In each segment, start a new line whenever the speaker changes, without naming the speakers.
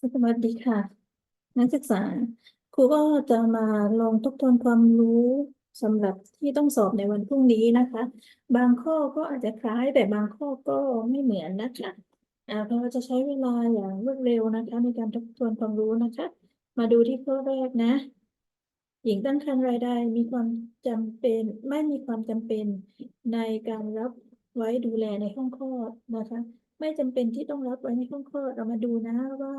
สวัสดีค่ะ นักศึกษา ครูก็จะมาลองทบทวนความรู้สำหรับที่ต้องสอบในวันพรุ่งนี้นะคะ บางข้อก็อาจจะคล้ายแต่บางข้อก็ไม่เหมือนนะคะอ่าเราจะใช้เวลาอย่างรวดเร็วนะคะ ในการทบทวนความรู้นะคะ มาดูที่ข้อแรกนะ หญิงตั้งครรภ์รายใดมีความจำเป็นไม่มีความจำเป็นในการรับไว้ดูแลในห้องคลอดนะคะ ไม่จำเป็นที่ต้องรับไว้ในห้องคลอดเรามาดูนะว่า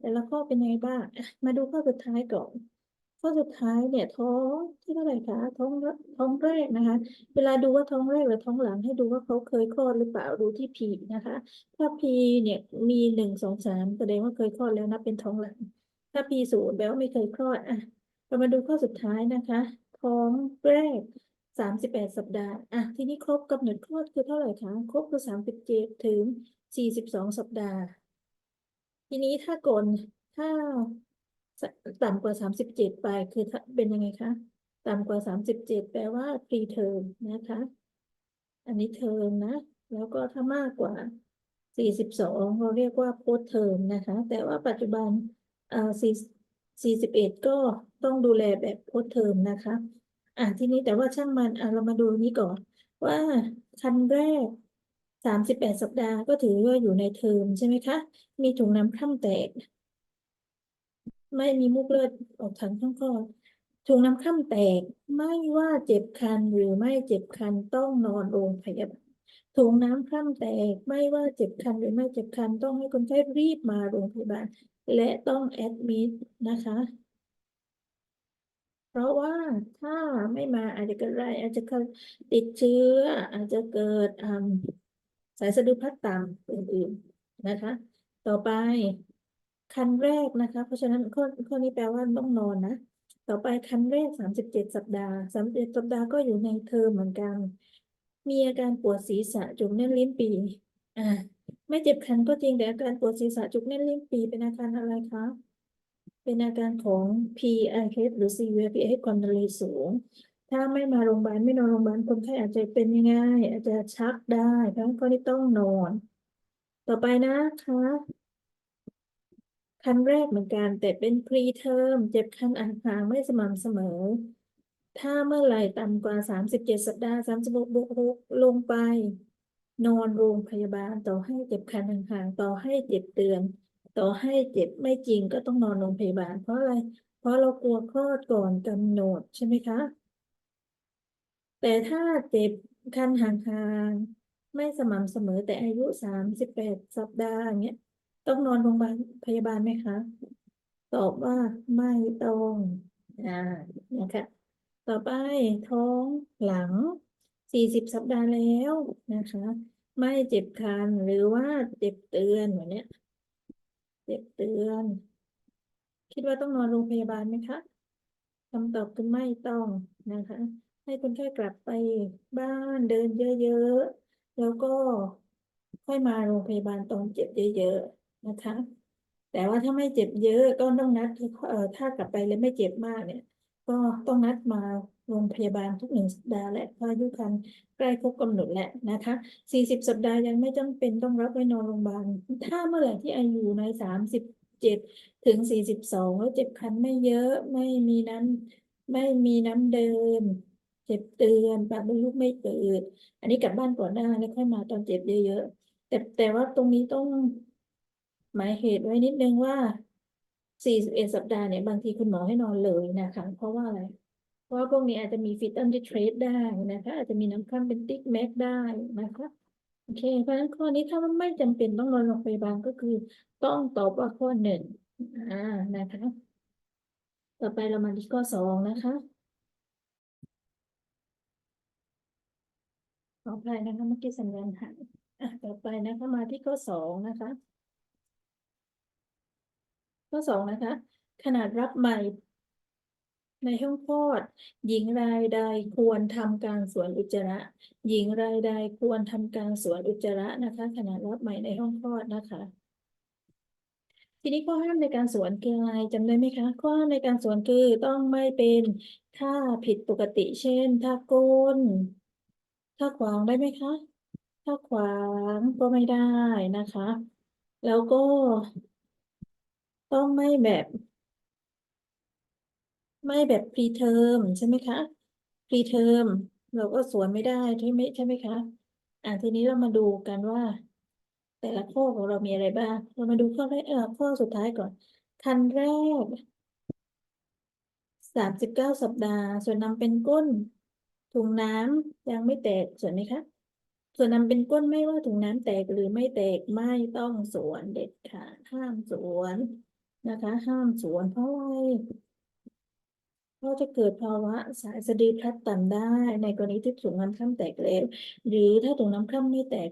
แต่ละข้อเป็นยังไงบ้าง มาดูข้อสุดท้ายก่อน ข้อสุดท้ายเนี่ยท้องที่เท่าไหร่คะท้องแรท้องแรกนะคะ เวลาดูว่าท้องแรกหรือท้องหลังให้ดูว่าเขาเคยคลอดหรือเปล่าดูที่พีนะคะ ถ้าพีเนี่ยมีหนึ่งสองสามแสดงว่าเคยคลอดแล้วนับเป็นท้องหลัง ถ้าพีศูนย์แปลว่าไม่เคยคลอดอะเรามาดูข้อสุดท้ายนะคะ ท้องแรกสามสิบแปดสัปดาห์อะทีนี้ครบกำหนดคลอดคือเท่าไหร่คะครบคือสามสิบเจ็ดถึงสี่สิบสองสัปดาห์ ทีนี้ถ้าก่อนถ้าต่ำกว่าสามสิบเจ็ดไปคือเป็นยังไงคะ ต่ำกว่าสามสิบเจ็ดแปลว่า pre term นะคะ อันนี้เทอมนะ แล้วก็ถ้ามากกว่าสี่สิบสองเราเรียกว่า post term นะคะ แต่ว่าปัจจุบันเอ่อสี่สี่สิบเอ็ดก็ต้องดูแลแบบ post term นะคะ อะทีนี้แต่ว่าช่างมันอะเรามาดูนี้ก่อน ว่าคันแรก สามสิบแปดสัปดาห์ก็ถือว่าอยู่ในเทอมใช่ไหมคะ มีถุงน้ำคร่ำแตก ไม่มีมูกเลือดออกทางช่องคลอดถุงน้ำคร่ำแตกไม่ว่าเจ็บคันหรือไม่เจ็บคันต้องนอนโรงพยาบาลถุงน้ำคร่ำแตกไม่ว่าเจ็บคันหรือไม่เจ็บคันต้องให้คนไข้รีบมาโรงพยาบาล และต้องแอดมิดนะคะ เพราะว่าถ้าไม่มาอาจจะเกิดอะไรอาจจะติดเชื้ออาจจะเกิดอืม สายสะดือพลัดต่ำอื่นๆนะคะ ต่อไปคันแรกนะคะ เพราะฉะนั้นข้อข้อนี้แปลว่าต้องนอนนะ ต่อไปคันแรกสามสิบเจ็ดสัปดาห์สามเจ็ดสัปดาห์ก็อยู่ในเทอมเหมือนกัน มีอาการปวดศีรษะจุกแน่นลิ้นปีอ่าไม่เจ็บคันก็จริงแต่อาการปวดศีรษะจุกแน่นลิ้นปีเป็นอาการอะไรคะเป็นอาการของ PIH หรือ severe PIH ความดันโลหิตสูง ถ้าไม่มาโรงพยาบาลไม่นอนโรงพยาบาลคนไข้อาจจะเป็นยังไงอาจจะชักได้เพราะฉะนั้นก็ต้องนอน ต่อไปนะคะคันแรกเหมือนกันแต่เป็น pre term เจ็บคันอ่างไม่สม่ำเสมอ ถ้าเมื่อไหร่ต่ำกว่าสามสิบเจ็ดสัปดาห์สามสิบหกบวกหกลงไป นอนโรงพยาบาลต่อให้เจ็บคันห่างต่อให้เจ็บเตือน ต่อให้เจ็บไม่จริงก็ต้องนอนโรงพยาบาล เพราะอะไร เพราะเรากลัวคลอดก่อนกำหนดใช่ไหมคะ แต่ถ้าเจ็บคันห่างๆไม่สม่ำเสมอแต่อายุสามสิบแปดสัปดาห์อย่างเงี้ยต้องนอนโรงพยาบาลพยาบาลไหมคะ ตอบว่าไม่ต้องอ่านะคะต่อไปท้องหลังสี่สิบสัปดาห์แล้วนะคะ ไม่เจ็บคันหรือว่าเจ็บเตือนแบบเนี้ยเจ็บเตือน คิดว่าต้องนอนโรงพยาบาลไหมคะคำตอบคือไม่ต้องนะคะ ให้คนไข้กลับไปบ้านเดินเยอะๆ แล้วก็ค่อยมาโรงพยาบาลตอนเจ็บเยอะๆนะคะ แต่ว่าถ้าไม่เจ็บเยอะก็ต้องนัดเอ่อถ้ากลับไปแล้วไม่เจ็บมากเนี่ย ก็ต้องนัดมาโรงพยาบาลทุกหนึ่งสัปดาห์และพาะอายุครรภ์ใกล้ครบกำหนดแล้วนะคะสี่สิบสัปดาห์ยังไม่จำเป็นต้องรับไว้นอนโรงพยาบาล ถ้าเมื่อไหร่ที่อายุในสามสิบเจ็ดถึงสี่สิบสองแล้วเจ็บคันไม่เยอะไม่มีน้ำไม่มีน้ำเดิน เจ็บเตือนปากมดลูกไม่ตืดอันนี้กลับบ้านก่อนได้แล้วค่อยมาตอนเจ็บเยอะๆแต่แต่ว่าตรงนี้ต้องหมายเหตุไว้นิดนึงว่า41สัปดาห์เนี่ยบางทีคุณหมอให้นอนเลยนะคะ เพราะว่าอะไร เพราะว่าพวกนี้อาจจะมีฟิตอันดิเทรสได้นะคะ อาจจะมีน้ำข้ามเป็นติ๊กแม็กได้นะคะโอเค เพราะฉะนั้นข้อนี้ถ้ามันไม่จำเป็นต้องนอนโรงพยาบาลก็คือ ต้องตอบว่าข้อหนึ่งอ่านะคะ ต่อไปเรามาที่ข้อสองนะคะ ขออภัยนะคะเมื่อกี้สัญญาณหายต่อไปนะคะมาที่ข้อสองนะคะ ข้อสองนะคะ ขนาดรับใหม่ในห้องคลอด หญิงรายใดควรทำการสวนอุจจาระ หญิงรายใดควรทำการสวนอุจจาระนะคะขนาดรับใหม่ในห้องคลอดนะคะ ทีนี้ข้อห้ามในการสวนคืออะไรจำได้ไหมคะข้อห้ามในการสวนคือต้องไม่เป็นท่าผิดปกติ เช่นท่าก้น ท่าขวางได้ไหมคะท่าขวางก็ไม่ได้นะคะ แล้วก็ ต้องไม่แบบ ไม่แบบพรีเทอมใช่ไหมคะพรีเทอมเราก็สวนไม่ได้ใช่ไหมใช่ไหมคะอ่าทีนี้เรามาดูกันว่า แต่ละข้อของเรามีอะไรบ้าง เรามาดูข้อแรกเออข้อสุดท้ายก่อนคันแรกสามสิบเก้าสัปดาห์ ส่วนนำเป็นก้น ถุงน้ำยังไม่แตกส่วนไหมคะ ส่วนนำเป็นก้นไม่ว่าถุงน้ำแตกหรือไม่แตกไม่ต้องสวนเด็ดขาดห้ามสวนนะคะ ห้ามสวนเพราะอะไรเพราะจะเกิดภาวะสายสะดือพลัดต่ำได้ ในกรณีที่ถุงน้ำคร่ำแตกแล้วหรือถ้าถุงน้ำคร่ำไม่แตก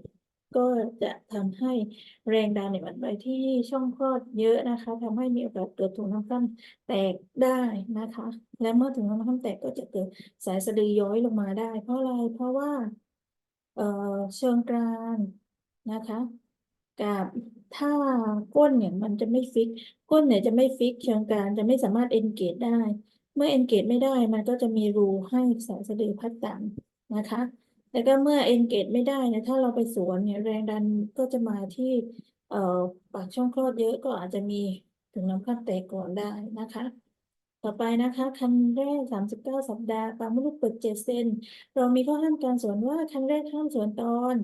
ก็จะทำให้แรงดันเนี่ยมันไปที่ช่องคลอดเยอะนะคะทำให้มีโอกาสเกิดถุงน้ำคร่ำแตกได้นะคะ และเมื่อถุงน้ำคร่ำแตกก็จะเกิดสายสะดือย้อยลงมาได้ เพราะอะไรเพราะว่าเอ่อเชิงกรานนะคะกับถ้าก้นเนี่ยมันจะไม่ฟิก ก้นเนี่ยจะไม่ฟิกเชิงกรานจะไม่สามารถเอนเกจได้ เมื่อเอนเกจไม่ได้มันก็จะมีรูให้สายสะดือพัดต่ำนะคะ แล้วก็เมื่อเอนเกจไม่ได้เนี่ยถ้าเราไปสวนเนี่ยแรงดันก็จะมาที่เอ่อปากช่องคลอดเยอะก็อาจจะมีถุงน้ำคร่ำแตกก่อนได้นะคะ ต่อไปนะคะคันแรกสามสิบเก้าสัปดาห์ปากมดลูกเปิดเจ็ดเซนเรามีข้อห้ามการสวนว่าคันแรกห้ามสวนตอน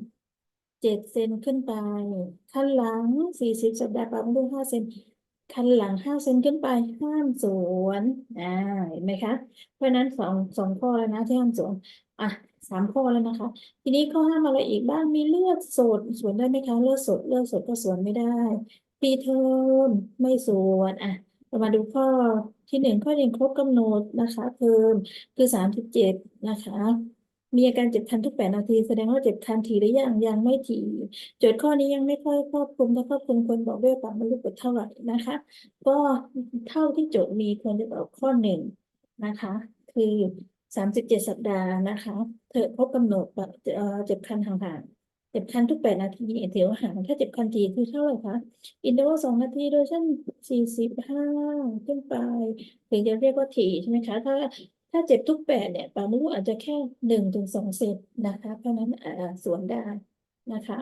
เจ็ดเซนขึ้นไปคันหลังสี่สิบสัปดาห์ปากมดลูกห้าเซนคันหลังห้าเซนขึ้นไปห้ามสวนอ่าเห็นไหมคะ เพราะนั้นสองสองข้อแล้วนะที่ห้ามสวนอะ สามข้อแล้วนะคะ ทีนี้ข้อห้ามอะไรอีกบ้างมีเลือดสดสวนได้ไหมคะเลือดสดเลือดสดก็สวนไม่ได้พรีเทอมไม่สวนอะเรามาดูข้อที่หนึ่งข้อเรียนครบกำหนดนะคะเพิ่มคือสามสิบเจ็ดนะคะ มีอาการเจ็บคันทุกแปดนาที แสดงว่าเจ็บคันถี่หรือยังยังไม่ถี่โจทย์ข้อนี้ยังไม่ค่อยครอบคลุมถ้าครอบคลุมควรบอกด้วยปากมดลูกเปิดเท่าไหร่นะคะ ก็เท่าที่โจทย์มีควรจะตอบข้อหนึ่งนะคะ คือ สามสิบเจ็ดสัปดาห์นะคะ เธอครบกำหนดแบบเอ่อเจ็บคันห่างๆ เจ็บคันทุกแปดนาทีเถียวห่างถ้าเจ็บคันทีคือเท่าไหร่คะ อินเทอร์วัลสองนาทีโดยเช่นสี่สิบห้าขึ้นไปถึงจะเรียกว่าถี่ใช่ไหมคะ ถ้าถ้าเจ็บทุกแปดเนี่ยปามดลูอาจจะแค่หนึ่งถึงสองเซนนะคะ เพราะนั้นสวนได้นะคะ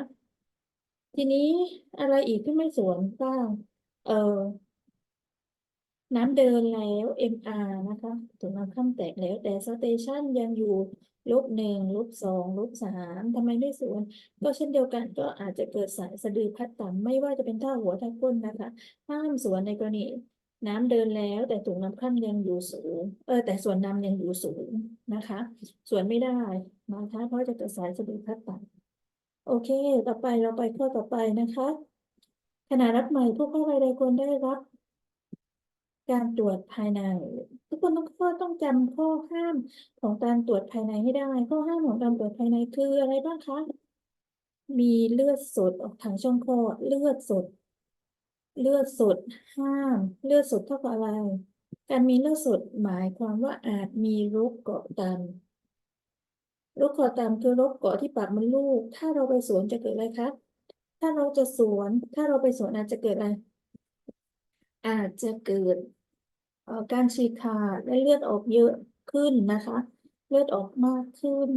ทีนี้อะไรอีกที่ไม่สวนบ้าง เออ น้ำเดินแล้ว MR นะคะถุงน้ำข้ามแตกแล้ว แต่สเตชันยังอยู่ลบหนึ่งลบสองลบสามทำไมไม่สวนก็เช่นเดียวกันก็อาจจะเกิดสายสะดือพัดต่ำไม่ว่าจะเป็นท่าหัวท่าก้นนะคะห้ามสวนในกรณีน้ำเดินแล้วแต่ถุงน้ำข้ามยังอยู่สูงเออแต่ส่วนน้ำยังอยู่สูงนะคะสวนไม่ได้นะคะเพราะจะเกิดสายสะดือพัดต่ำโอเค ต่อไปเราไปข้อต่อไปนะคะขณะรับใหม่ผู้เข้ารายใดควรได้รับ การตรวจภายใน ทุกคนต้องข้อต้องจำข้อห้ามของการตรวจภายในให้ได้ ข้อห้ามของการตรวจภายในคืออะไรบ้างคะ มีเลือดสดออกทางช่องคลอดเลือดสด เลือดสดห้าม เลือดสดเท่ากับอะไร การมีเลือดสดหมายความว่าอาจมีโรคเกาะตันโรคเกาะตันคือโรคเกาะที่ปากมดลูก ถ้าเราไปสวนจะเกิดอะไรคะถ้าเราจะสวน ถ้าเราไปสวนอาจจะเกิดอะไร อาจจะเกิด การฉีกขาดและเลือดออกเยอะขึ้นนะคะ เลือดออกมากขึ้น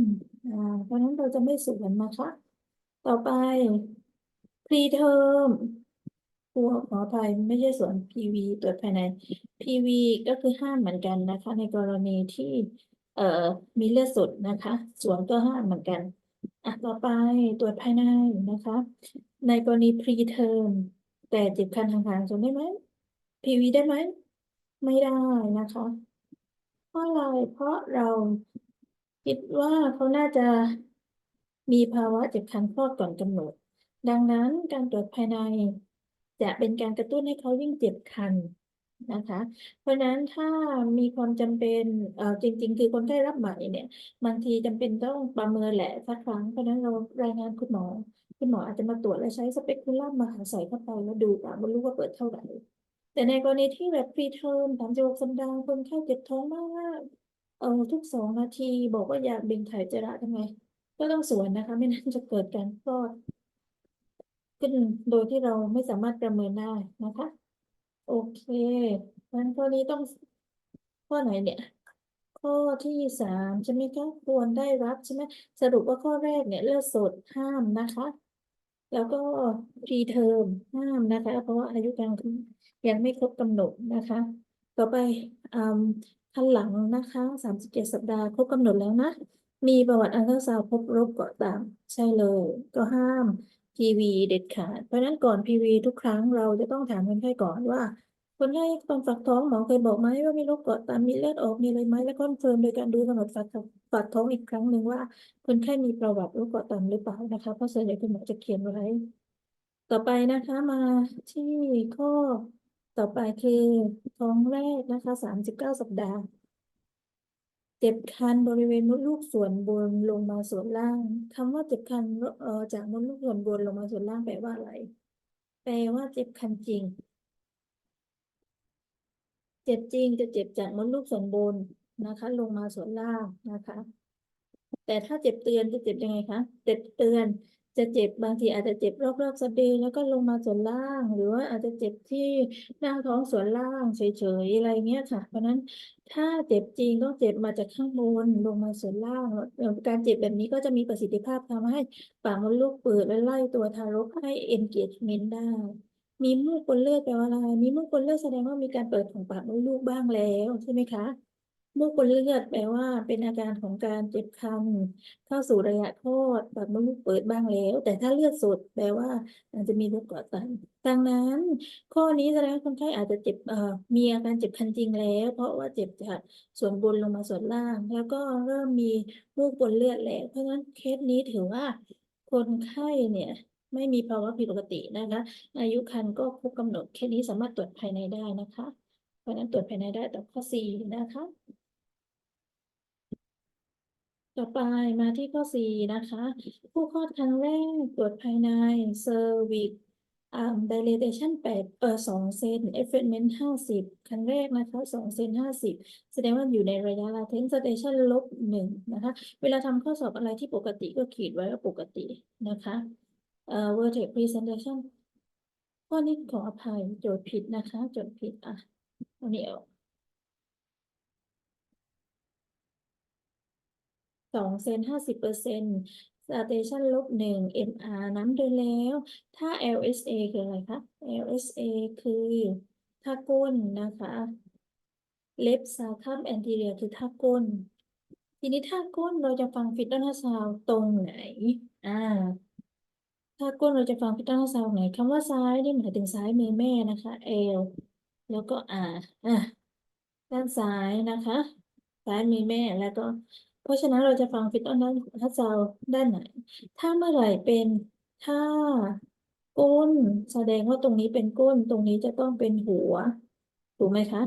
เพราะนั้นเราจะไม่สวนนะคะ ต่อไปพรีเทอมครูขออภัยไม่ใช่สวน PV ตรวจภายใน PV ก็คือห้ามเหมือนกันนะคะ ในกรณีที่เอ่อมีเลือดสดนะคะ สวนก็ห้ามเหมือนกันอะต่อไปตรวจภายในนะคะ ในกรณีพรีเทอมแต่เจ็บคันห่างๆสวนได้ไหม PV ได้ไหม ไม่ได้นะคะ เพราะอะไรเพราะเราคิดว่าเขาน่าจะมีภาวะเจ็บคันคลอดก่อนกำหนด ดังนั้นการตรวจภายใน จะเป็นการกระตุ้นให้เขายิ่งเจ็บคันนะคะ เพราะนั้นถ้ามีความจำเป็นเอ่อจริง ๆ คือคนไข้รับใหม่เนี่ย บางทีจำเป็นต้องประเมินแหละสักครั้ง เพราะนั้นเรารายงานคุณหมอ คุณหมออาจจะมาตรวจและใช้สเปกคูลัมมาใส่เข้าไปแล้วดูปากมดลูกว่าเปิดเท่าไหร่ แต่ในกรณีที่แบบพรีเทอมสามสิบหกสัปดาห์คนไข้เจ็บท้องมากเออทุกสองนาที บอกว่าอยากเบ่งถ่ายจาระทำไง ก็ต้องสวนนะคะ ไม่นั้นจะเกิดการคลอดขึ้นโดยที่เราไม่สามารถประเมินได้นะคะ โอเคงั้นข้อนี้ต้องข้อไหนเนี่ยข้อที่สามใช่ไหมคะควรได้รับใช่ไหมสรุปว่าข้อแรกเนี่ยเลือดสดห้ามนะคะ แล้วก็พรีเทอมห้ามนะคะ เพราะว่าอายุการ ยังไม่ครบกำหนดนะคะ ต่อไปอืมคันหลังนะคะสามสิบเจ็ดสัปดาห์ครบกำหนดแล้วนะ มีประวัติอัลตราซาวพบรบก็ตามใช่เลย ก็ห้าม PV เด็ดขาด เพราะนั้นก่อน PV ทุกครั้งเราจะต้องถามคนไข้ก่อนว่าคนไข้ตอนฝากท้องหมอเคยบอกไหมว่ามีโรคเกาะตามมีเลือดออกมีอะไรไหมและคอนเฟิร์มโดยการดูกำหนดฝากฝากท้องอีกครั้งหนึ่งว่า คนไข้มีประวัติโรคเกาะตามหรือเปล่านะคะเพราะส่วนใหญ่คุณหมอจะเขียนไว้ต่อไปนะคะมาที่ข้อ ต่อไปคือท้องแรกนะคะสามสิบเก้าสัปดาห์ เจ็บคันบริเวณมดลูกส่วนบนลงมาส่วนล่างคำว่าเจ็บคันเอ่อจากมดลูกส่วนบนลงมาส่วนล่างแปลว่าอะไร แปลว่าเจ็บคันจริง เจ็บจริงจะเจ็บจากมดลูกส่วนบนนะคะ ลงมาส่วนล่างนะคะ แต่ถ้าเจ็บเตือนจะเจ็บยังไงคะ เจ็บเตือน จะเจ็บบางทีอาจจะเจ็บรอบๆสะดือแล้วก็ลงมาส่วนล่าง หรือว่าอาจจะเจ็บที่หน้าท้องส่วนล่างเฉยๆอะไรเงี้ยค่ะ เพราะนั้นถ้าเจ็บจริงต้องเจ็บมาจากข้างบนลงมาส่วนล่างการเจ็บแบบนี้ก็จะมีประสิทธิภาพทำให้ปากมดลูกเปิดและไล่ตัวทารกให้ engagement ได้มีมูกปนเลือดแปลว่าอะไร มีมูกปนเลือดแสดงว่ามีการเปิดของปากมดลูกบ้างแล้วใช่ไหมคะ มูกปนเลือดแปลว่าเป็นอาการของการเจ็บคันเข้าสู่ระยะคลอดปากมดลูกเปิดบ้างแล้ว แต่ถ้าเลือดสดแปลว่าอาจจะมีโรคเกาะตันดังนั้น ข้อนี้แสดงว่าคนไข้อาจจะเจ็บเอ่อมีอาการเจ็บคันจริงแล้ว เพราะว่าเจ็บจากส่วนบนลงมาส่วนล่าง แล้วก็เริ่มมีมูกปนเลือดแล้ว เพราะฉะนั้นเคสนี้ถือว่าคนไข้เนี่ยไม่มีภาวะผิดปกตินะคะ อายุครรภ์ก็ครบกำหนดเคสนี้สามารถตรวจภายในได้นะคะ เพราะฉะนั้นตรวจภายในได้ต่อข้อ C นะคะ ต่อไปมาที่ข้อ C นะคะ ผู้คลอดครั้งแรกตรวจภายในเซอร์วิกอ่า dilatation แปดเออสองเซน effacement ห้าสิบครั้งแรกนะคะสองเซนห้าสิบแสดงว่าอยู่ในระยะ latent sedation ลบหนึ่งนะคะ เวลาทำข้อสอบอะไรที่ปกติก็ขีดไว้ว่าปกตินะคะเอ่อ vertex presentation ข้อนี้ขออภัยโจทย์ผิดนะคะ โจทย์ผิดอะอันนี้เอา สองเซนห้าสิบเปอร์เซ็นต์สเตชันลบหนึ่ง MR น้ำเดินแล้ว ถ้า LSA คืออะไรคะ LSA คือท่าก้นนะคะ Left Sacrum Anterior คือท่าก้น ทีนี้ท่าก้นเราจะฟังฟิตอัลตราซาวตรงไหน อ่าท่าก้นเราจะฟังฟิตอัลตราซาวไหนคำว่าซ้ายนี่หมายถึงซ้ายมือแม่นะคะ L แล้วก็ R อะด้านซ้ายนะคะซ้ายมือแม่แล้วก็ เพราะฉะนั้นเราจะฟังฟิตออนด้านถ้าซาด้านไหน ถ้าเมื่อไหร่เป็นถ้าก้นแสดงว่าตรงนี้เป็นก้น ตรงนี้จะต้องเป็นหัว ถูกไหมคะ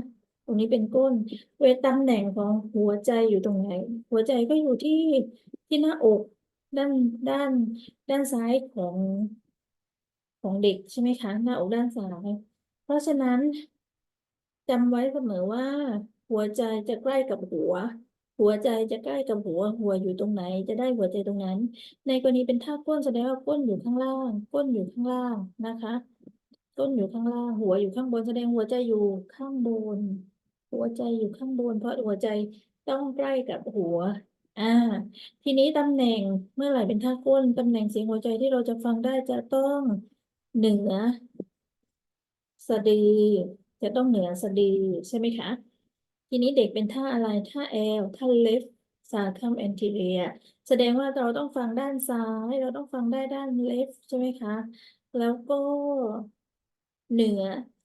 ตรงนี้เป็นก้น เวตำแหน่งของหัวใจอยู่ตรงไหน หัวใจก็อยู่ที่ที่หน้าอกด้านด้านด้านซ้ายของของเด็กใช่ไหมคะ หน้าอกด้านซ้าย เพราะฉะนั้นจำไว้เสมอว่า หัวใจจะใกล้กับหัว หัวใจจะใกล้กับหัว หัวอยู่ตรงไหน จะได้หัวใจตรงนั้น ในกรณีเป็นท่าก้นแสดงว่าก้นอยู่ข้างล่าง ก้นอยู่ข้างล่างนะคะก้นอยู่ข้างล่าง หัวอยู่ข้างบนแสดงหัวใจอยู่ข้างบน หัวใจอยู่ข้างบน เพราะหัวใจต้องใกล้กับหัว อ่า ทีนี้ตำแหน่งเมื่อไหร่เป็นท่าก้นตำแหน่งเสียงหัวใจที่เราจะฟังได้จะต้องเหนือสะดือจะต้องเหนือสะดือใช่ไหมคะ ทีนี้เด็กเป็นท่าอะไร ท่า L ท่า left sacrum anterior แสดงว่าเราต้องฟังด้านซ้าย เราต้องฟังได้ด้าน left ใช่ไหมคะ แล้วก็เหนือ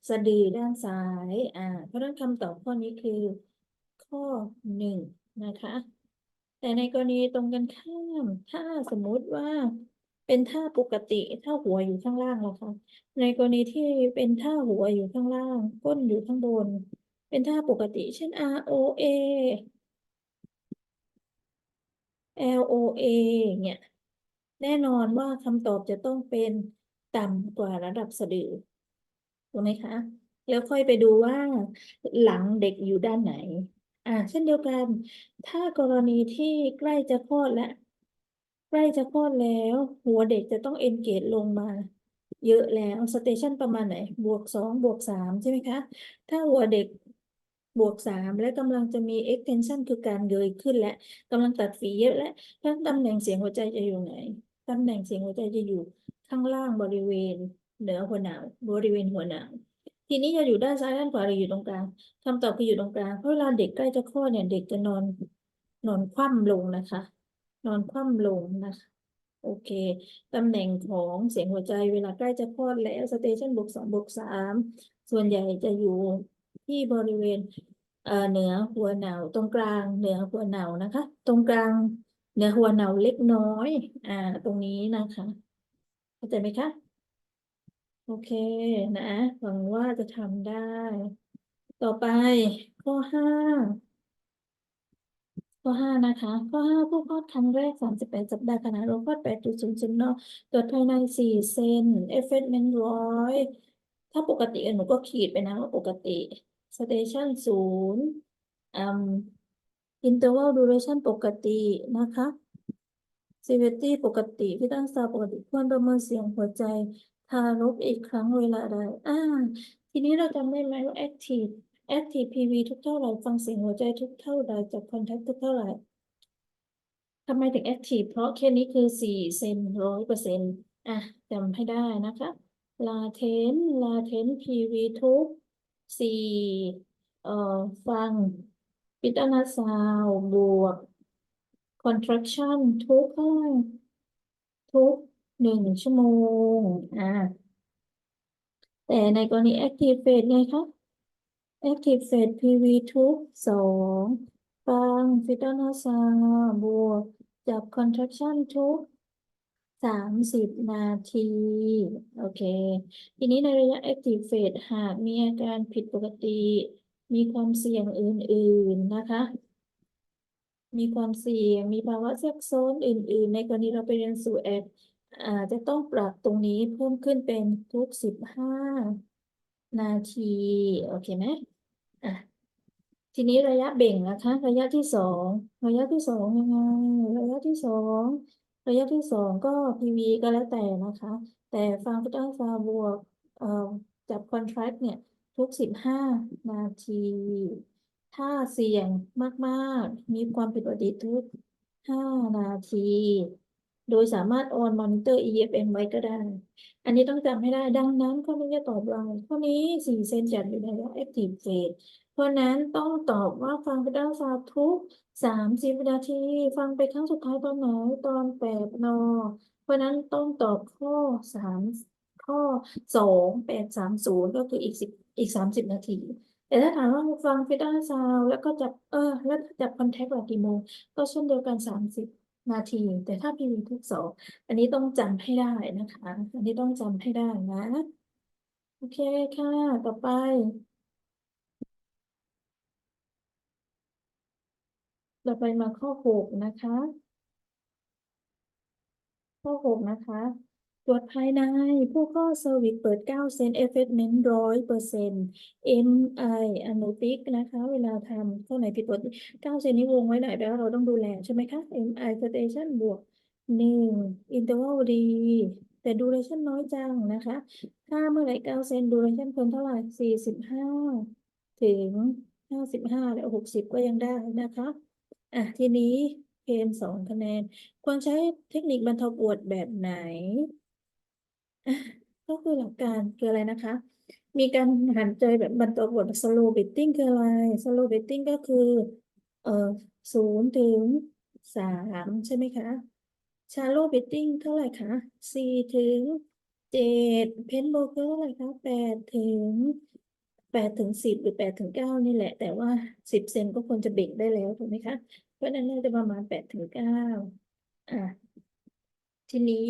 สะดือด้านซ้าย อ่า เพราะนั้นคำตอบข้อนี้คือข้อหนึ่งนะคะ แต่ในกรณีตรงกันข้าม ถ้าสมมุติว่าเป็นท่าปกติถ้าหัวอยู่ข้างล่างล่ะคะในกรณีที่เป็นท่าหัวอยู่ข้างล่าง ก้นอยู่ข้างบน เป็นท่าปกติ เช่น R O A L O A เนี่ยแน่นอนว่าคำตอบจะต้องเป็นต่ำกว่าระดับสะดือ ถูกไหมคะ แล้วค่อยไปดูว่าหลังเด็กอยู่ด้านไหน อ่า เช่นเดียวกัน ถ้ากรณีที่ใกล้จะคลอดและใกล้จะคลอดแล้ว หัวเด็กจะต้องเอนเกจลงมา เยอะแล้วสเตชันประมาณไหน บวกสองบวกสามใช่ไหมคะ ถ้าหัวเด็ก บวกสามและกำลังจะมี extension คือการเงยขึ้นและกำลังตัดฝีเยอะและแล้วตำแหน่งเสียงหัวใจจะอยู่ไหนตำแหน่งเสียงหัวใจจะอยู่ข้างล่างบริเวณเหนือหัวหนาวบริเวณหัวหนาวทีนี้จะอยู่ด้านซ้ายด้านขวาหรืออยู่ตรงกลางคำตอบคืออยู่ตรงกลางเพราะเวลาเด็กใกล้จะคลอดเนี่ย เด็กจะนอนนอนคว่ำลงนะคะ นอนคว่ำลงนะคะ โอเคตำแหน่งของเสียงหัวใจเวลาใกล้จะคลอดแล้วสเตชันบวกสองบวกสามส่วนใหญ่จะอยู่ ที่บริเวณเอ่อเหนือหัวเหนาตรงกลางเหนือหัวเหนานะคะ ตรงกลางเหนือหัวเหนาเล็กน้อยอ่าตรงนี้นะคะเข้าใจไหมคะโอเคนะหวังว่าจะทำได้ ต่อไปข้อห้าข้อห้านะคะ ข้อห้าผู้คลอดครั้งแรกสามสิบแปดสัปดาห์ขณะโรคคลอดแปดจุดศูนย์ศูนนอกตรวจภายในสี่เซนเอฟเฟกต์เมนร้อยถ้าปกติหนูก็ขีดไปนะว่าปกติ สเตชันศูนย์อืมอินเตอร์วัลดูเรชันปกตินะคะ CVT ปกติพี่ตั้งซาปกติควรประเมินเสียงหัวใจทารกอีกครั้งเวลาใดอ่า ทีนี้เราจำได้ไหมว่า active active PV ทุกเท่าไหร่ ฟังเสียงหัวใจทุกเท่าใดจาก contact ทุกเท่าไหร่ทำไมถึง active เพราะแค่นี้คือสี่เซนร้อยเปอร์เซ็นต์อะจำให้ได้นะคะ latent latent PV ทุก สี่เอ่อฟังปิดอนาซาวบวก contraction ทุกข้างทุกหนึ่งชั่วโมงอ่าแต่ในกรณี active phase ไงคะ active phase PV ทุกสองฟังฟิตนาซาบวกจับ contraction ทุก สามสิบนาที โอเค ทีนี้ในระยะ active phase หากมีอาการผิดปกติ มีความเสี่ยงอื่น ๆ นะคะ มีความเสี่ยง มีภาวะแทรกซ้อนอื่น ๆ ในกรณีเราไปเรียนสู่แอปอาจจะต้องปรับตรงนี้เพิ่มขึ้นเป็นทุกสิบห้านาที โอเคไหมอะทีนี้ระยะเบ่งนะคะ ระยะที่สองระยะที่สองยังไง ระยะที่สอง ระยะที่สองก็ PV ก็แล้วแต่นะคะ แต่ฟังพุทอัลฟาบวกเอ่อจับคอนแทรคเนี่ย ทุกสิบห้านาที ถ้าเสี่ยงมาก ๆ มีความผิดปกติทุกห้านาที โดยสามารถ on monitor EFM ไว้ก็ได้ อันนี้ต้องจำให้ได้ดังนั้นข้อนี้จะตอบเราข้อนี้สี่เซนจัดอยู่ในระยะ active phase ราะนั้นต้องตอบว่าฟังไปด้านซาวทุกสามสิบนาที ฟังไปครั้งสุดท้ายตอนไหนตอนแปดนอเพราะนั้นต้องตอบข้อสามข้อสองแปดสามศูนย์ก็คืออีกสิบอีกสามสิบนาที แต่ถ้าถามว่าฟังฟิตาซาวแล้วก็จับเออแล้วจับคอนแทคแบบกี่โมงก็เช่นเดียวกันสามสิบนาที แต่ถ้าพีวีทุกสองอันนี้ต้องจำให้ได้นะคะ อันนี้ต้องจำให้ได้นะ โอเคค่ะ ต่อไป ต่อไปมาข้อหกนะคะ ข้อหกนะคะ ตรวจภายในผู้เข้าเซอร์วิสเปิด9เซนเอฟเฟกต์เมนต์ร้อยเปอร์เซ็นต์ MI อนุติกนะคะ เวลาทำข้อไหนผิดปกติ9เซนนี้วงไว้ไหนแปลว่าเราต้องดูแลใช่ไหมคะ MI station บวกหนึ่ง interval ดีแต่ duration น้อยจังนะคะ ถ้าเมื่อไหร่9เซน duration คนเท่าไหร่45ถึง55และ60ก็ยังได้นะคะ อะทีนี้เพนสองคะแนน ควรใช้เทคนิคบรรเทาปวดแบบไหน ก็คือหลักการคืออะไรนะคะ มีการหันใจแบบบรรเทาปวด slow breathing คืออะไร slow breathing ก็คือ เอ่อศูนย์ถึงสามใช่ไหมคะ shallow breathing เท่าไหร่คะสี่ถึงเจ็ดเพนโบคือเท่าไหร่คะแปดถึง แปดถึงสิบหรือแปดถึงเก้านี่แหละ แต่ว่าสิบเซนก็ควรจะเบ่งได้แล้วถูกไหมคะ เพราะนั้นน่าจะประมาณแปดถึงเก้าอะทีนี้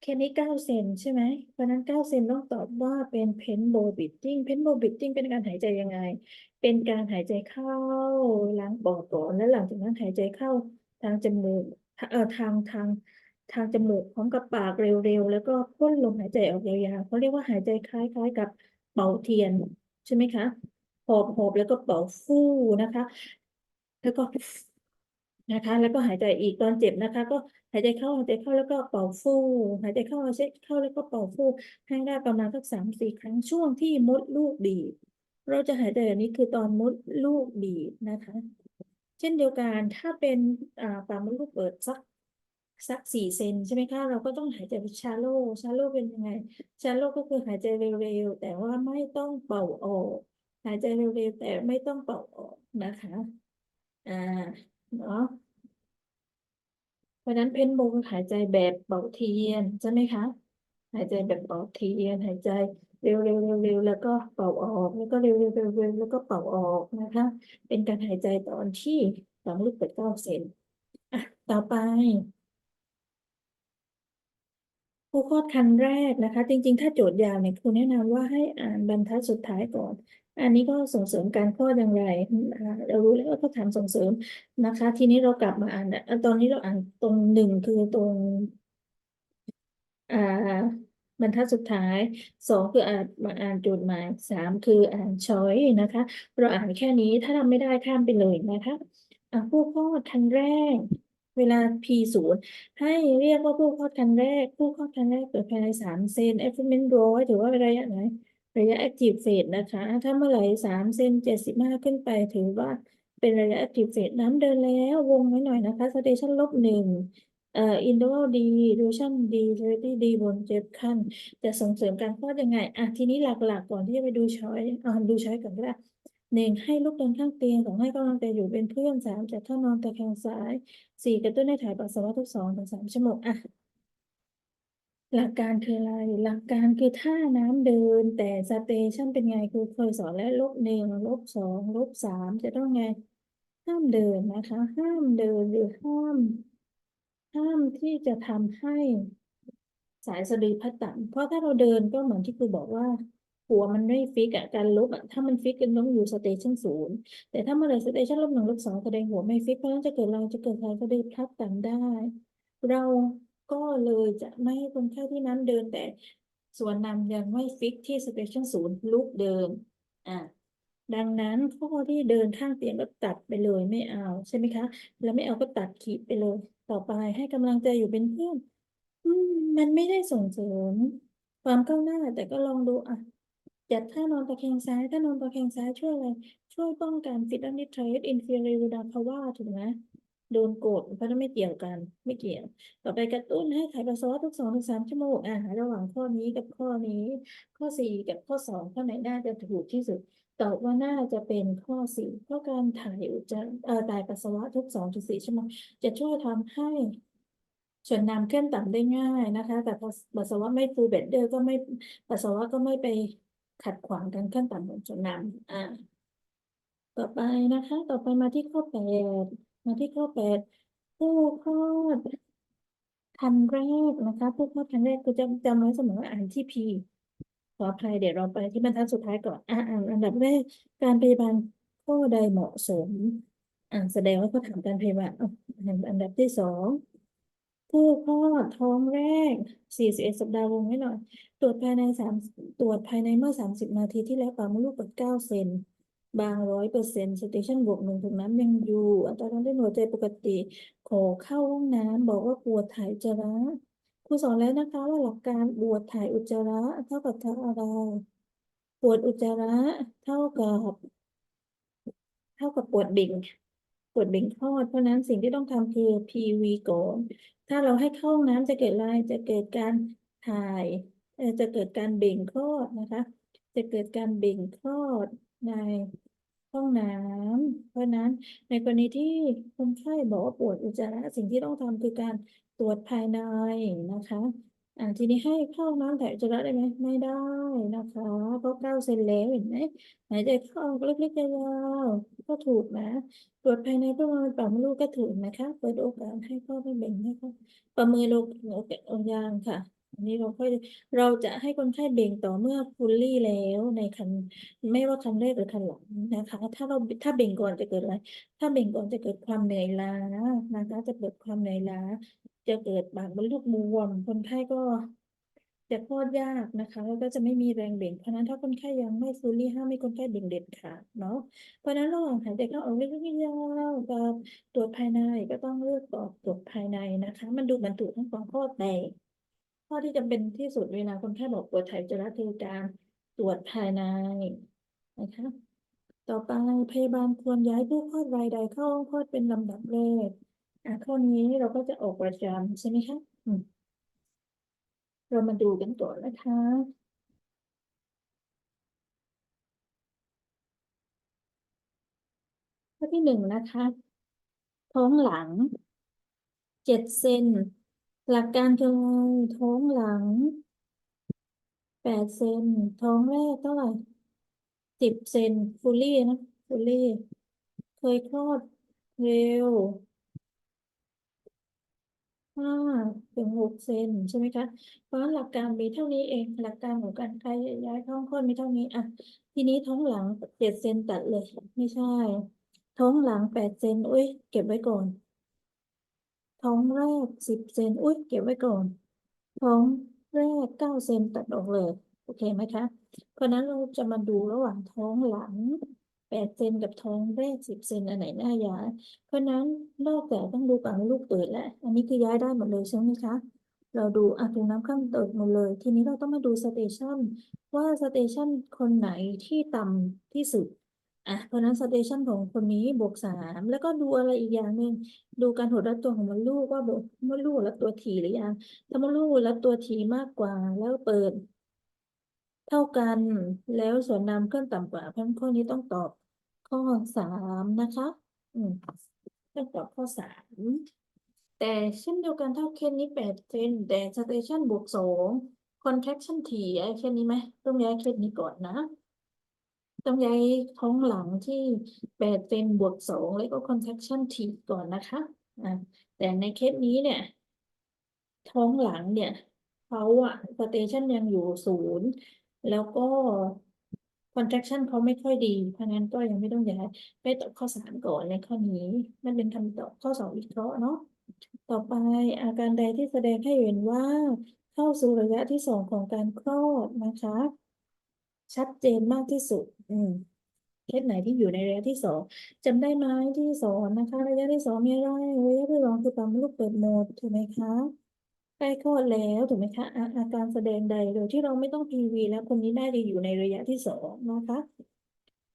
แค่นี้เก้าเซนใช่ไหม เพราะนั้นเก้าเซนต้องตอบว่าเป็นเพนโบบิ t ติ้งเพนโบบิ t ติ้งเป็นการหายใจยังไง เป็นการหายใจเข้าล้างปอดก่อนแล้วหลังจากนั้นหายใจเข้าทางจมูกเอ่อทางทางทางจมูกพร้อมกับปากเร็วๆ แล้วก็พ่นลมหายใจออกยาวๆเขาเรียกว่าหายใจคล้ายๆกับ เป่าเทียนใช่ไหมคะหอบหอบแล้วก็เป่าฟู่นะคะ แล้วก็นะคะ แล้วก็หายใจอีกตอนเจ็บนะคะ ก็หายใจเข้าหายใจเข้าแล้วก็เป่าฟู่หายใจเข้าหายใจเข้าแล้วก็เป่าฟู่ให้ได้ประมาณสักสามสี่ครั้งช่วงที่มดลูกบีบ เราจะหายใจแบบนี้คือตอนมดลูกบีบนะคะ เช่นเดียวกันถ้าเป็นอ่าปากมดลูกเปิดสัก สักสี่เซนใช่ไหมคะ เราก็ต้องหายใจชาโลชาโลเป็นยังไง ชาโลก็คือหายใจเร็วๆ แต่ว่าไม่ต้องเป่าออก หายใจเร็วๆ แต่ไม่ต้องเป่าออกนะคะ อ่า เนาะเพราะนั้นเพนโบคือหายใจแบบเป่าเทียนใช่ไหมคะ หายใจแบบเป่าเทียน หายใจเร็วๆเร็วๆแล้วก็เป่าออกแล้วก็เร็วๆเร็วๆแล้วก็เป่าออกนะคะ เป็นการหายใจตอนที่สองลูกเป็ดเก้าเซนอะต่อไป ผู้คลอดครรภ์แรกนะคะ จริง ๆ ถ้าโจทย์ยาวเนี่ยครูแนะนำว่าให้อ่านบรรทัดสุดท้ายก่อน อันนี้ก็ส่งเสริมการคลอดอย่างไรเรารู้แล้วว่าเขาถามส่งเสริมนะคะ ทีนี้เรากลับมาอ่านตอนนี้เราอ่านตรงหนึ่งคือตรงอ่าบรรทัดสุดท้ายสองคืออ่านมาอ่านจทย์หมายสามคืออ่านช้อยนะคะ เราอ่านแค่นี้ถ้าทำไม่ได้ข้ามไปเลยนะคะอะผู้คลอดครั้งแรก เวลา P ศูนย์ให้เรียกว่าผู้คลอดครั้งแรก ผู้คลอดครั้งแรกเกิดภายในสามเซน F-ment growth ถือว่าเป็นระยะไหน ระยะ active phase นะคะ ถ้าเมื่อไหร่สามเซนเจ็ดสิบห้าขึ้นไปถือว่าเป็นระยะ active phase น้ำเดินแล้ววงไว้หน่อยนะคะ station ลบหนึ่งเอ่ออินโดดีดูชั่นดีเรดี้ดีบนเจ็บขั้นจะส่งเสริมการคลอดยังไงอะทีนี้หลักๆก่อนที่จะไปดูช้อยอ่าดูช้อยก่อนก็ได้ หนึ่งให้ลูกเดินข้างเตียงสองให้กำลังใจอยู่เป็นเพื่อนสามจัดท่านอนตะแคงซ้ายสี่กระตุ้นให้ถ่ายปัสสาวะทุกสองถึงสามชั่วโมงอะหลักการคืออะไร หลักการคือถ้าน้ำเดิน แต่สเตชันเป็นไงครูเคยสอนแล้วลบหนึ่งลบสองลบสามจะต้องไง ห้ามเดินนะคะ ห้ามเดินหรือห้าม ห้ามที่จะทำให้สายสะดือพัดต่ำเพราะถ้าเราเดินก็เหมือนที่ครูบอกว่า หัวมันไม่ฟิกอะการลบอะถ้ามันฟิกกันต้องอยู่สเตชันศูนย์แต่ถ้าเมื่อไรสเตชันลบหนึ่งลบสองแสดงหัวไม่ฟิกเพราะฉะนั้นจะเกิดอะไรจะเกิดสายสะดือพลัดต่ำได้ เราก็เลยจะไม่ให้คนไข้ที่น้ำเดินแต่ส่วนนำยังไม่ฟิกที่สเตชันศูนย์ลุกเดินอะดังนั้นข้อที่เดินข้างเตียงก็ตัดไปเลยไม่เอาใช่ไหมคะ แล้วไม่เอาก็ตัดขีดไปเลย ต่อไปให้กำลังใจอยู่เป็นเพื่อนมมันไม่ได้ส่งเสริมความก้าวหน้าแต่ก็ลองดูอะ จัดท่านอนตะแคงซ้าย ถ้านอนตะแคงซ้ายช่วยอะไร ช่วยป้องกันฟิตอันดิเทรสอินฟิเรรูดาภาวะถูกไหมโดนกดเพราะนั้นไม่เกี่ยวกัน ไม่เกี่ยว ต่อไปกระตุ้นให้ถ่ายปัสสาวะทุกสองถึงสามชั่วโมงอะระหว่างข้อนี้กับข้อนี้ ข้อสี่กับข้อสองข้อไหนน่าจะถูกที่สุดตอบว่าน่าจะเป็นข้อสี่เพราะการถ่ายอุจจาระเอ่อถ่ายปัสสาวะทุกสองถึงสี่ชั่วโมงจะช่วยทำให้ส่วนน้ำเคลื่อนต่ำได้ง่ายนะคะ แต่พอปัสสาวะไม่ฟูเบดเดอร์ก็ไม่ปัสสาวะก็ไม่ไป ขัดขวางการเคลื่อนต่ำของส่วนนำอ่าต่อไปนะคะ ต่อไปมาที่ข้อแปดมาที่ข้อแปดผู้คลอดครรภ์แรกนะคะ ผู้คลอดครรภ์แรกคือจำจำไว้เสมอว่าอ่านที่ P ขออภัยเดี๋ยวเราไปที่บรรทัดสุดท้ายก่อนอ่านอันดับแรกการพยาบาลข้อใดเหมาะสม อ่าแสดงว่าเขาถามการพยาบาลอะอันอันดับที่สอง ผู้คลอดท้องแรก 41 สัปดาห์วงไว้หน่อย ตรวจภายในสามตรวจภายในเมื่อ 30 นาทีที่แล้วปากมดลูกเปิด9เซน บางร้อยเปอร์เซ็นต์สเตชันบวกหนึ่งถุงน้ำยังอยู่ อัตราการเต้นหัวใจปกติ ขอเข้าห้องน้ำบอกว่าปวดถ่ายอุจจาระครูสอนแล้วนะคะว่าหลักการปวดถ่ายอุจจาระเท่ากับเท่าอะไรปวดอุจจาระเท่ากับ เท่ากับปวดบิ่ง ปวดบิ่งคลอด เพราะนั้นสิ่งที่ต้องทำคือ PV ก่อน ถ้าเราให้เข้าห้องน้ำจะเกิดอะไรจะเกิดการถ่ายจะเกิดการเบ่งคลอดนะคะ จะเกิดการเบ่งคลอดในห้องน้ำเพราะนั้นในกรณีที่คนไข้บอกว่าปวดอุจจาระสิ่งที่ต้องทำคือการตรวจภายในนะคะ อ่าทีนี้ให้เข้าน้ำถ่ายอุจจาระได้ไหมไม่ได้นะคะเพราะเก้าเซนแล้วเห็นไหมหายใจเข้าออกลึกๆยาวๆก็ถูกนะตรวจภายในเพื่อประเมินปากมดลูกก็ถูกนะคะเปิดโอกาสให้พ่อไม่เบ่งให้เขาประเมินโรคโอกาสองยางค่ะ อันนี้เราค่อย เราจะให้คนไข้เบ่งต่อเมื่อฟูลลี่แล้วในคันไม่ว่าคันแรกหรือคันหลังนะคะ ถ้าเราถ้าเบ่งก่อนจะเกิดอะไร ถ้าเบ่งก่อนจะเกิดความเหนื่อยล้านะคะ จะเกิดความเหนื่อยล้า จะเกิดปากมดลูกบวม คนไข้ก็จะคลอดยากนะคะ แล้วก็จะไม่มีแรงเบ่ง เพราะนั้นถ้าคนไข้ยังไม่ฟูลลี่ห้ามให้คนไข้เบ่งเด็ดขาดเนาะ เพราะนั้นระหว่างหายใจเข้าออกลึกๆยาวๆกับตรวจภายในก็ต้องเลือกตอบตรวจภายในนะคะ มันดูเหมือนถูกทั้งสองข้อแต่ ข้อที่จำเป็นที่สุดเวลาคนไข้บอกปวดไถ่ายอุจระคือการตรวจภายในนะคะต่อไปพยาบาลควรย้ายผู้คลอดรายใดเข้าห้องคลอดเป็นลำดับแรกอะข้อนี้เราก็จะออกประจำใช่ไหมคะอืมเรามาดูกันก่อนะคะข้อที่หนึ่งนะคะ ท้องหลังเจ็ดเซน หลักการคือท้องหลังแปดเซนท้องแรกเท่าไหร่สิบเซนฟูลี่นะฟูลี่เคยคลอดเร็วห้าถึงหกเซนใช่ไหมคะเพราะฉะนั้นหลักการมีเท่านี้เอง หลักการของการใครย้ายท้องคลอดมีเท่านี้อะทีนี้ท้องหลังเจ็ดเซนตัดเลย ไม่ใช่ ท้องหลังแปดเซนอุ้ยเก็บไว้ก่อน ท้องแรกสิบเซนอุ้ยเก็บไว้ก่อน ท้องแรกเก้าเซนตัดออกเลย โอเคไหมคะ เพราะนั้นเราจะมาดูระหว่างท้องหลังแปดเซนกับท้องแรกสิบเซนอันไหนน่าย้าย เพราะนั้นนอกจากต้องดูก่อนว่าลูกเปิดแล้ว อันนี้คือย้ายได้หมดเลยใช่ไหมคะ เราดูอะถุงน้ำข้างเปิดหมดเลย ทีนี้เราต้องมาดูสเตชันว่าสเตชันคนไหนที่ต่ำที่สุด อะเพราะนั้นสเตชันของคนนี้บวกสามแล้วก็ดูอะไรอีกอย่างหนึ่งดูการหดรัดตัวของมดลูกว่าบวกมดลูกรัดตัวถี่หรือยังถ้ามดลูกรัดตัวถี่มากกว่าแล้วเปิด เท่ากันแล้วส่วนนำเคลื่อนต่ำกว่าเพราะข้อนี้ต้องตอบข้อสามนะคะ อืมต้องตอบข้อสามแต่เช่นเดียวกันเท่าเคสนี้แปดเซนแต่สเตชันบวกสองคอนแทคชั่นถี่ไอ้เคสนี้ไหมต้องย้ายเคสนี้ก่อนนะ ต้องย้ายท้องหลังที่แปดเซนบวกสองแล้วก็ contraction T ก่อนนะคะอ่าแต่ในเคสนี้เนี่ย ท้องหลังเนี่ยเขาอะสเตชันยังอยู่ศูนย์แล้วก็ contraction เขาไม่ค่อยดี เพราะงั้นก็ยังไม่ต้องย้ายไปตอบข้อสามก่อนในข้อนี้ มันเป็นคำตอบข้อสองวิเคราะห์เนาะต่อไปอาการใดที่แสดงให้เห็นว่า เข้าสู่ระยะที่สองของการคลอดนะคะ ชัดเจนมากที่สุด อืมเคสไหนที่อยู่ในระยะที่สองจำได้ไหมที่สอนนะคะ ระยะที่สองมีอะไรระยะที่สองคือปั๊มลูกเปิดโหมดถูกไหมคะใกล้คลอดแล้วถูกไหมคะอาอาการแสดงใดโดยที่เราไม่ต้องพีวีแล้วคนนี้น่าจะอยู่ในระยะที่สองนะคะ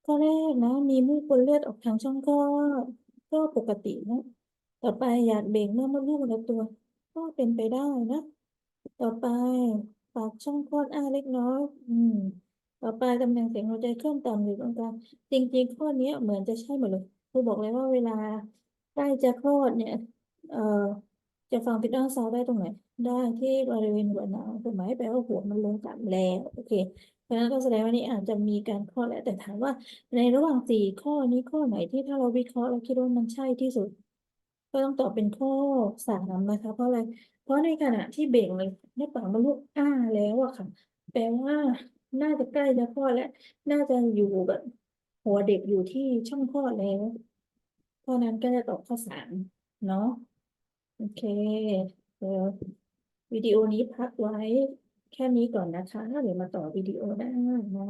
ข้อแรกนะ มีมูกปนเลือดออกทางช่องคลอดก็ปกตินะ ต่อไปหยาดเบ่งเมื่อมดลูกละตัว ก็เป็นไปได้นะ ต่อไปปากช่องคลอดอ้าเล็กน้อย อืม ต่อไปตำแหน่งเสียงหัวใจเคลื่อนต่ำอยู่ตรงกลางจริงๆข้อนี้เหมือนจะใช่หมดเลยครูบอกเลยว่าเวลาใกล้จะคลอดเนี่ย เอ่อจะฟังพิดอัลซาวได้ตรงไหน ได้ที่บริเวณหัวหนาวถูกไหมแปลว่าหัวมันลงต่ำแล้วโอเคเพราะฉะนั้นก็แสดงว่านี่อาจจะมีการคลอดแล้วแต่ถามว่า ในระหว่างสี่ข้อนี้ข้อไหนที่ถ้าเราวิเคราะห์เราคิดว่ามันใช่ที่สุด ก็ต้องตอบเป็นข้อสามนะคะเพราะอะไรเพราะในขณะที่เบ่งเลยในปากมดลูกอ้าแล้วอะค่ะ แปลว่า น่าจะใกล้จะคลอดแล้ว น่าจะอยู่แบบหัวเด็กอยู่ที่ช่องคลอดแล้วเพราะนั้นก็จะตอบข้อสามเนาะโอเคเดี๋ยววิดีโอนี้พักไว้แค่นี้ก่อนนะคะเดี๋ยวมาต่อวิดีโอหน้านะ